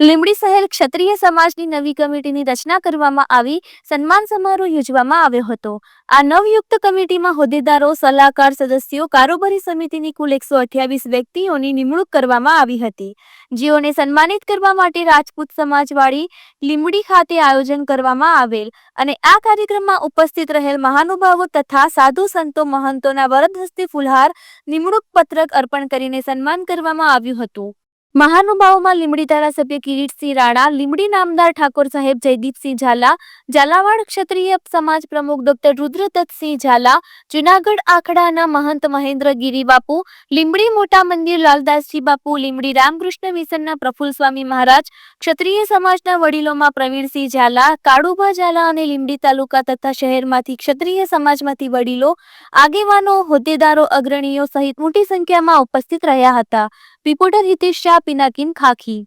લીંબડી શહેર ક્ષત્રિય સમાજની નવી કમિટીની રચના કરવામાં આવી, સન્માન સમારોહ યોજવામાં આવ્યો હતો. આ નવયુક્ત કમિટીમાં હોદ્દેદારો, સલાહકાર સદસ્યો, કારોબારી સમિતિની કુલ એકસો અઠ્યાવીસ વ્યક્તિઓની નિમણૂક કરવામાં આવી હતી. જેઓને સન્માનિત કરવા માટે રાજપૂત સમાજવાળી લીંબડી ખાતે આયોજન કરવામાં આવેલ અને આ કાર્યક્રમમાં ઉપસ્થિત રહેલ મહાનુભાવો તથા સાધુ સંતો મહંતોના વરદ હસ્તે ફુલહાર નિમણૂક પત્રક અર્પણ કરીને સન્માન કરવામાં આવ્યું હતું. મહાનુભાવોમાં લીંબડી ધારાસભ્ય કિરીટસિંહ રાણા, લીંબડી નામદાર ઠાકોર સાહેબ જયદીપસિંહ ઝાલા, ઝાલાવાડ ક્ષત્રિય સમાજ પ્રમુખ ડોક્ટર રુદ્રદત્તસિંહ ઝાલા, જુનાગઢ આખડાના મહંત મહેન્દ્ર ગિરી બાપુ લીંબડી મોટા મંદિર લાલદાસજી બાપુ, લીંબડી રામકૃષ્ણ મિશનના પ્રફુલ્લ સ્વામી મહારાજ, ક્ષત્રિય સમાજના વડીલોમાં પ્રવીણસિંહ ઝાલા, કાળુભા ઝાલા અને લીંબડી તાલુકા તથા શહેરમાંથી ક્ષત્રિય સમાજમાંથી વડીલો, આગેવાનો, હોદ્દેદારો, અગ્રણીઓ સહિત મોટી સંખ્યામાં ઉપસ્થિત રહ્યા હતા. રિપોર્ટર હિતેશ શાહ પિનાકિન ખાખી.